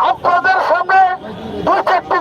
আপনাদের সামনে দুই চারটি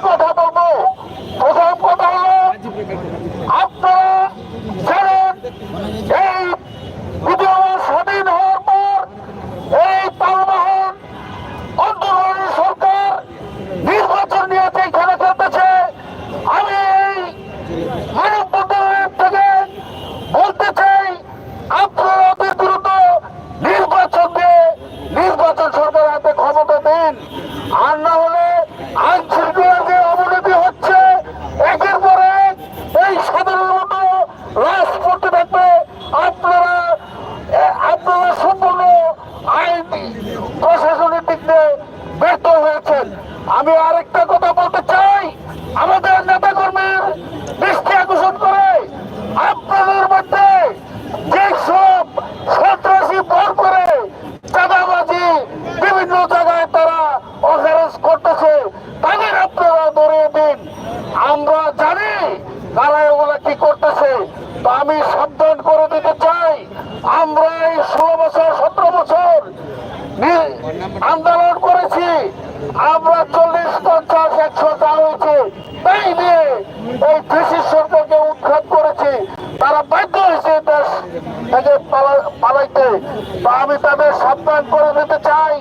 আমি তাদের সাবধান করে দিতে চাই।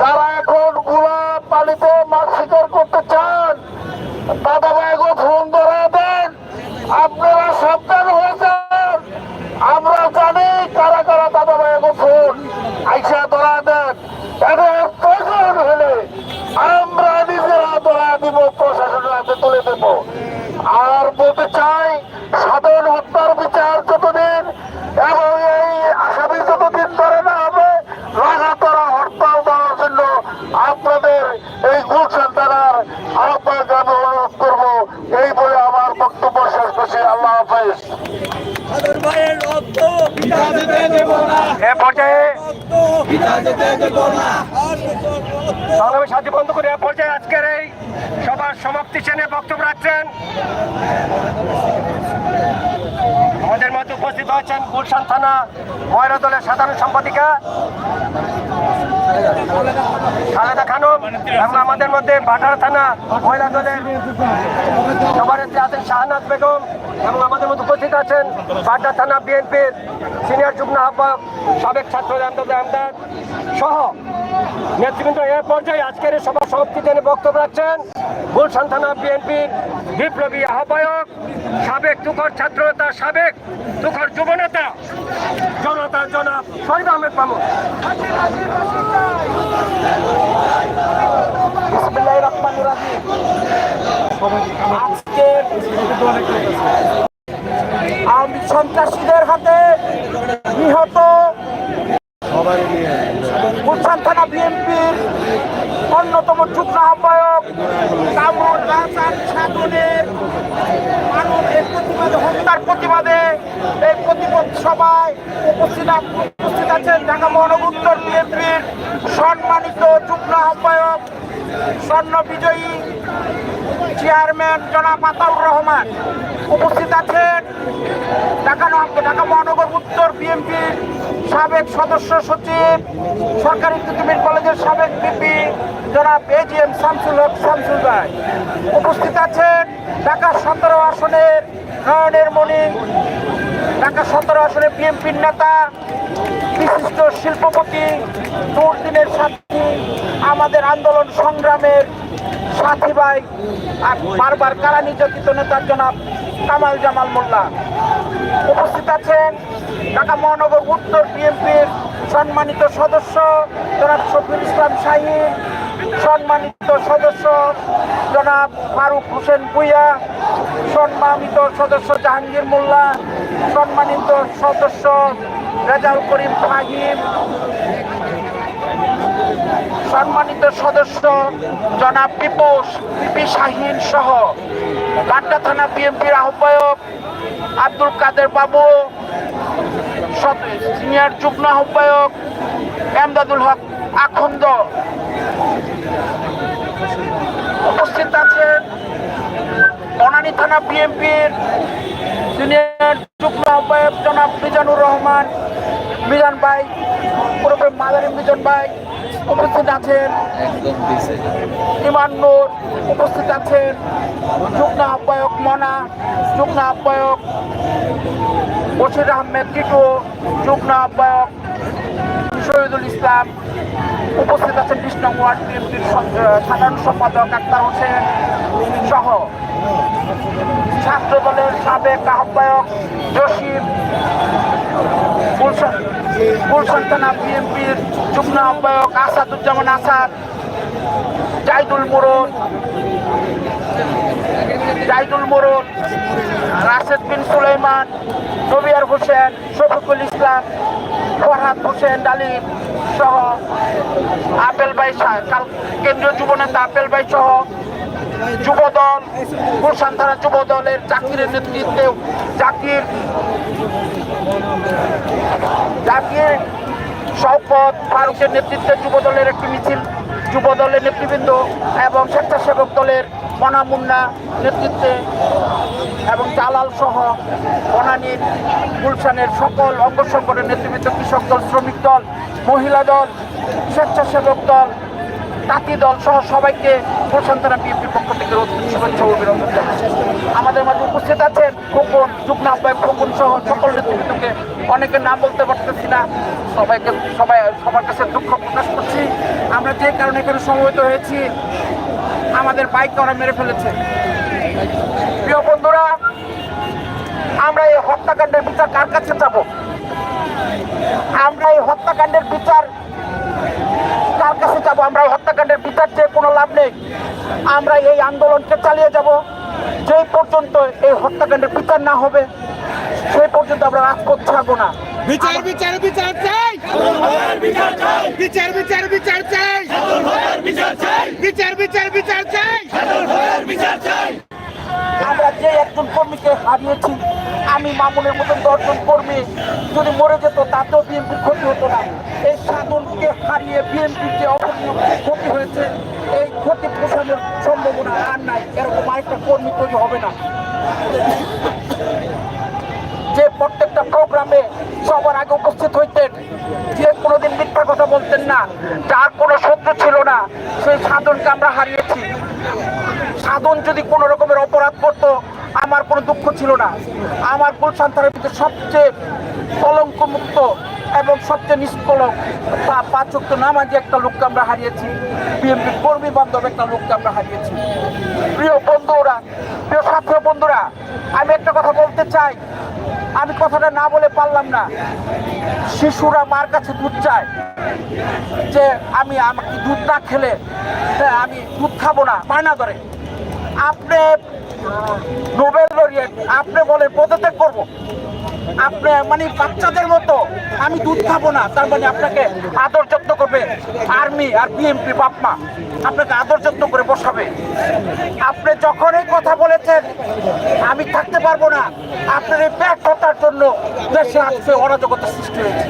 যারা এখনগুলা পানিতে মাছ শিকার করতে চান দাদা ভাইগো ফোন ধরা দেন। আপনারা সাবধান হয়ে যান। আমরা জানি কারা কারা দাদা ভাইগো ফোন। আইসা ধরা দেন। এদের প্রয়োজন হলে আমরা নিজেরা ধরা দিব, প্রশাসনের হাতে তুলে দেব। আর বলতে চাই, সাধারণ হত্যার বিচার যতদিন এবং এই আসামি যতদিন ধরে না হবে লাগাতার হরতাল দেওয়ার জন্য আপনাদের এই গুলশান থানার আহ্বায়ক আমি অনুরোধ করব এই বলে আমার বক্তব্য শেষ করছি আল্লাহ হাফেজ সাদর ভাইয়ের রক্ত পিতা যেতে দেব না এ পর্যায়ে রক্ত পিতা যেতে দেব না আর রক্ত সংগ্রামী সাথী বন্ধ করে এ পর্যায়ে আজকের এই সভার সমাপ্তি চেনে বক্তব্য রাখছেন আমাদের মধ্যে উপস্থিত হয়েছেন গুলশান থানা ময়রা দলের সাধারণ সম্পাদিকা খালেদা খানম এবং আমাদের মধ্যে ভাটার থানা মহিলা দলের সভানেত্রী আছেন শাহনাজ বেগম এবং আমাদের মধ্যে উপস্থিত আছেন বাড্ডা থানা বিএনপির সিনিয়র যুগ্ম আহ্বায়ক, সাবেক ছাত্র আমদাদ সহ নেতৃবৃন্দ। এ পর্যায়ে আজকের সভা সমাপ্তিতে বক্তব্য রাখছেন। গুলশান থানা বিএনপির বিপ্লবী আহ্বায়ক, সাবেক তুখর ছাত্র নেতা সাবেক তুখর যুবনেতা। জনতা, জনাব শহীদ আহমেদ মামুন। আওয়ামী সন্ত্রাসীদের হাতে নিহত গুলশান থানা বিএনপির অন্যতম যুগ্ম আহ্বায়ক কামরুল হাসান সাধনের মানুষ এই প্রতিবাদে হত্যার প্রতিবাদে এই প্রতিবাদ সভায় উপস্থিত উপস্থিত আছেন ঢাকা মহানগর উত্তর বিএনপির সম্মানিত যুগ্ম আহ্বায়ক স্বর্ণ বিজয়ী চেয়ারম্যান জনাব আতাউর রহমান উপস্থিত আছেন ঢাকা ঢাকা মহানগর উত্তর বিএনপির সাবেক সদস্য সচিব, সরকারি তিতুমির কলেজের সাবেক বিপি জনাব এজিএম শামসুল হক শামসুল ভাই। উপস্থিত আছেন ঢাকা সতেরো আসনের নয়নের মণি, ঢাকা সতেরো আসনে বিএনপির নেতা, বিশিষ্ট শিল্পপতি, দুর্দিনের সাথী, আমাদের আন্দোলন সংগ্রামের সাথী ভাই, আর বারবার কারা নির্যাতিত নেতার জনাব কামাল জামাল মোল্লা। উপস্থিত আছেন ঢাকা মহানগর উত্তর বিএনপির সম্মানিত সদস্য জনাব শফিউল ইসলাম শাহিন সম্মানিত সদস্য জনাব ফারুক হোসেন ভুইয়া, সম্মানিত সদস্য জাহাঙ্গীর মোল্লা, সম্মানিত সদস্য রেজাউল করিম ফাহিম সম্মানিত সদস্য জনাব পিপোষ পিপি শাহিন সহ বাড্ডা থানা বিএনপির আহ্বায়ক আব্দুল কাদের বাবু সিনিয়র যুগ্ম আহ্বায়ক এমদাদুল হক আখন্দ উপস্থিত আছেন বনানী থানা বিএনপির সিনিয়র যুগ্ম আহ্বায়ক জনাব মিজানুর রহমান, মিজান ভাই, পুরোপুরি মাদারি মিজান ভাই উপস্থিত আছেন ইমান নূর উপস্থিত আছেন যুগ্ম আহ্বায়ক মনা যুগ্ম আহ্বায়ক বশির আহমেদ টিটু যুগ্ম আহ্বায়ক শহীদুল ইসলাম, উপস্থিত আছেন নং ওয়ার্ড বিএনপির সাধারণ সম্পাদক আক্তার হোসেন সহ। ছাত্র দলের সাবেক আহ্বায়ক জসিম গুলশান থানা বিএনপির যুগ্ম আহ্বায়ক আসাদুজ্জামান আসাদ, জাইদুল মোরন জাইদুল মোরন রাশেদ বিন সুলাইমান, নবিয়ার হোসেন, শফিকুল ইসলাম ফরহাদ হোসেন ডালিম সহ আপেল ভাই কেন্দ্রীয় যুব নেতা আপেল ভাই সহ যুবদল, গুলশান থানা যুব দলের জাকিরের নেতৃত্বে জাকির জাকির শওকত ফারুকের নেতৃত্বে যুব দলের একটি মিছিল যুব দলের নেতৃবৃন্দ এবং স্বেচ্ছাসেবক দলের মনা মুন্না নেতৃত্বে এবং জালাল সহ বনানীর গুলশানের সকল অঙ্গ সংগঠনের কৃষক দল, শ্রমিক দল, মহিলা দল, স্বেচ্ছাসেবক দল, তাঁতি দল সহ সবাইকে থানা বিএনপির পক্ষ থেকে শুভেচ্ছা অভিনন্দন আমাদের মাঝে উপস্থিত আছেন খোকন, যুগ্ম আহ্বায়ক খোকন সহ সকল নেতৃবৃন্দকে অনেকের নাম বলতে পারতেছি না। সবাইকে, সবাই, সবার কাছে দুঃখ প্রকাশ করছি। আমরা যে কারণে এখানে সমবেত হয়েছি আমাদের বাইককে ওরা মেরে ফেলেছে। প্রিয় বন্ধুরা, আমরা এই হত্যাকাণ্ডের বিচার কার কাছে যাব আমরা এই হত্যাকাণ্ডের বিচার কার কাছে যাব আমরা হত্যাকাণ্ডের বিচার চেয়ে কোনো লাভ নেই। আমরা এই আন্দোলনকে চালিয়ে যাব। যেই পর্যন্ত এই হত্যাকাণ্ডের বিচার না হবে, সেই পর্যন্ত আমরা রাজপথ ছাড়বো না। বিচার বিচার বিচার চাই। বিচার বিচার বিচার চাই। বিচার বিচার বিচার চাই। আমরা যে একজন কর্মীকে হারিয়েছি, আমি মামুনের মতন দশজন কর্মী যদি মরে যেত, তাতেও বিএনপির ক্ষতি হতো না। এই সাধনকে হারিয়ে বিএনপির যে অপূর্ণ ক্ষতি হয়েছে, এই ক্ষতি পোষানোর সম্ভাবনা আর নাই। এরকম আরেকটা কর্মী তৈরি হবে না। যে প্রত্যেকটা প্রোগ্রামে সবার আগে উপস্থিত হইতেন, যে কোনোদিন মিথ্যা কথা বলতেন না, যার কোনো শত্রু ছিল না, সেই সাধনকে আমরা হারিয়েছি। সাধন যদি কোনো রকমের অপরাধ করতো, আমার কোনো দুঃখ ছিল না। আমার গুলশান থানার ভিতরে সবচেয়ে কলঙ্ক মুক্ত এবং সবচেয়ে নিষ্কলক পাচক নামাজি একটা লোককে আমরা হারিয়েছি। বিএনপি কর্মী বান্ধব একটা লোককে আমরা হারিয়েছি। প্রিয় বন্ধুরা, প্রিয় ছাত্র বন্ধুরা, আমি একটা কথা বলতে চাই। আমি কথাটা না বলে পারলাম না। শিশুরা মার কাছে দুধ চায় যে আমি আমাকে দুধ না খেলে আমি দুধ খাব না বায়না ধরে। আপনি নোবেল লরিয়েট আপনি বলে পদত্যাগ করব। আপনি মানে বাচ্চাদের মতো আমি দুধ খাব না, তার মানে আপনাকে আদর যত্ন করবে আর্মি আর বিএমপি বাপমা। আপনাকে আদর যত্ন করে বসাবে। আপনি যখন এই কথা বলেছেন, আমি থাকতে পারব না। আপনার এই ব্যর্থতার জন্য দেশে আজকে অরাজকতা সৃষ্টি হয়েছে।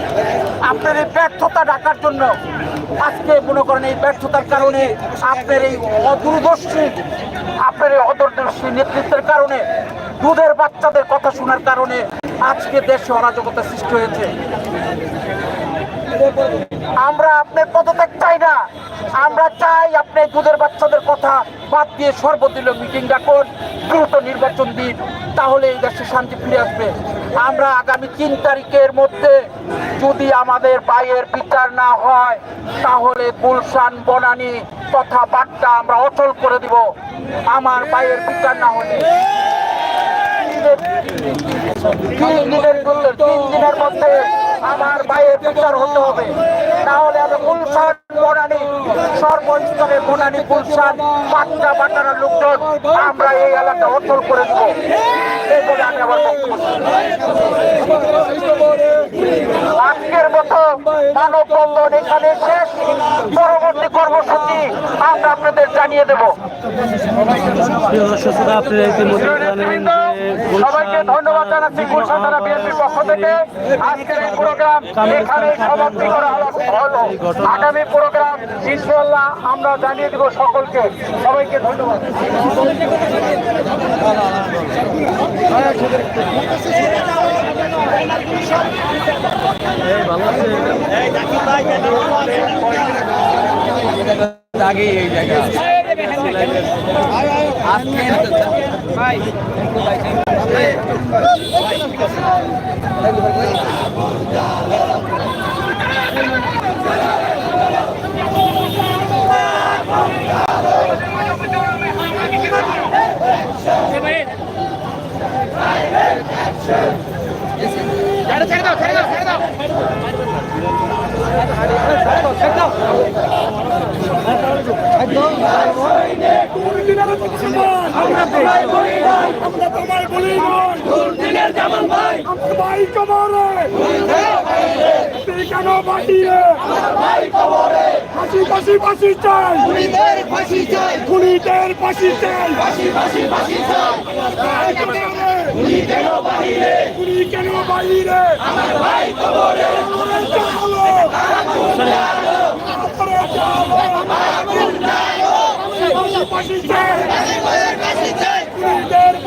আপনার এই ব্যর্থতা ডাকার জন্য আজকে মনে করেন এই ব্যর্থতার কারণে আপনার এই অদূরদর্শী, আপনার এই অদূরদর্শী নেতৃত্বের কারণে দুধের বাচ্চাদের কথা শোনার কারণে আজকে দেশে অরাজকতা সৃষ্টি হয়েছে। আমরা আপনার পদত্যাগ চাই না। আমরা চাই আপনি দুধের বাচ্চাদের কথা বাদ দিয়ে সর্বদলীয় মিটিং ডাকুন, দ্রুত নির্বাচন দিন, তাহলে এই দেশে শান্তি ফিরে আসবে। আমরা আগামী তিন তারিখের মধ্যে যদি আমাদের বাইয়ের বিচার না হয়, তাহলে গুলশান, বনানি তথা বাট্টা আমরা অচল করে দিব। আমার বাইয়ের বিচার না হলে তিন দিনের মধ্যে আমার বাইরে বিচার হতে হবে। তাহলে আমি গুলশান বনানি সর্বস্তরে বনানি গুলশান পাট্টা বাটারা লোকজন আমরা এই এলাকা অচল করে দেব। এই বলে আমি আমার আজকের মতো মানব বন্ধন এখানে শেষ। পরবর্তী কর্মসূচি আমরা আপনাদের জানিয়ে দেব। সবাইকে ধন্যবাদ জানাচ্ছি গুলশান থানা বিএনপির পক্ষ থেকে। আজকের এই প্রোগ্রাম এখানে সমাপ্তি করা হলো। আগামী প্রোগ্রাম ইনশাল্লাহ আমরা জানিয়ে দেব সকলকে সবাইকে ধন্যবাদ আগে এই জায়গায় যারা আমরা তোমায় বলি নয়। দুর্দিনের জামান ভাই? ভাই কবরে। কেন বাটিয়ে ভাই কবরে। ফাঁসি ফাঁসি ফাঁসি চাই। খুনিদের ফাঁসি চাই। খুনিদের ফাঁসি চাই। ফাঁসি ফাঁসি ফাঁসি চাই। ভাই কবরে। খুনি কেন বাহিরে? খুনি কেন বাহিরে? আমার ভাই কবরে। চলো চলো ফাঁসি চাই।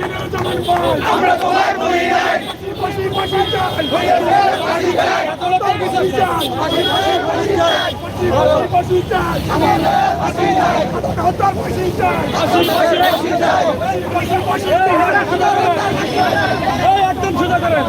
আমরা চাই একদম সোজা করেন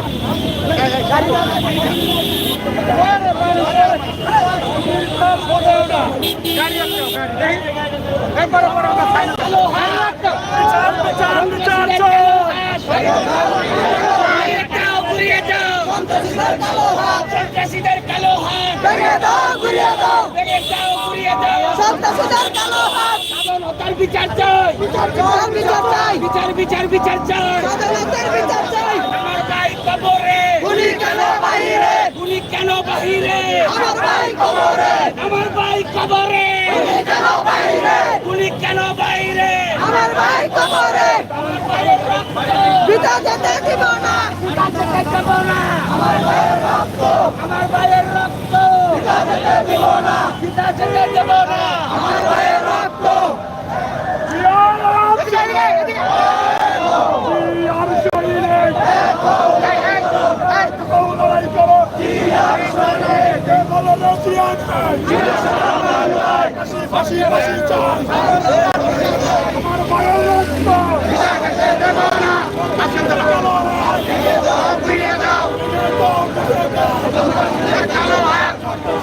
সন্ত্রাসীদের কালো হাত। ভেঙে দাও ঘুরিয়ে দাও। ভেঙে দাও ঘুরিয়ে দাও। সন্ত্রাসীদের কালো হাত। সাধারণতার বিচার চাই। বিচার চাই বিচার বিচার বিচার চাই। সাধারণতার বিচার চাই। আমার ভাই কবরে। গুলি কেন বাহিরে? গুলি কেন বাহিরে? আমার ভাই কবরে। আমার ভাই কবরে। গুলি কেন বাহিরে? গুলি কেন বাহিরে? আমার ভাই কবরে। আমার ভাইয়ের রক্ত বিতা যেতে দিব না বিতা যেতে দিব না। আমার ভাইয়ের রক্ত বিতা যেতে দিব না বিতা যেতে দিব না আমার ভাইয়ের রক্ত ফাঁসি ফাঁসি চাই আমার মায়ের রক্ত আমার বাচ্চার রক্ত পিতা দিতে পারে না ফাঁসি ফাঁসি ফাঁসি চাই খুনিদের ফাঁসি চাই ফাঁসি ফাঁসি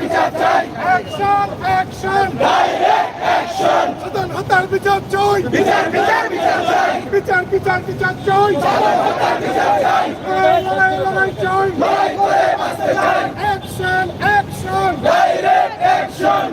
বিচার চাই। অ্যাকশন অ্যাকশন ডাইরেক্ট অ্যাকশন সাধারণ হত্যার বিচার চাই। বিচার বিচার বিচার চাই। বিচার বিচার বিচার চাই। সাধারণ হত্যার বিচার চাই। লড়াই লড়াই চাই। লড়াই করে বাঁচতে চাই। Action action direct action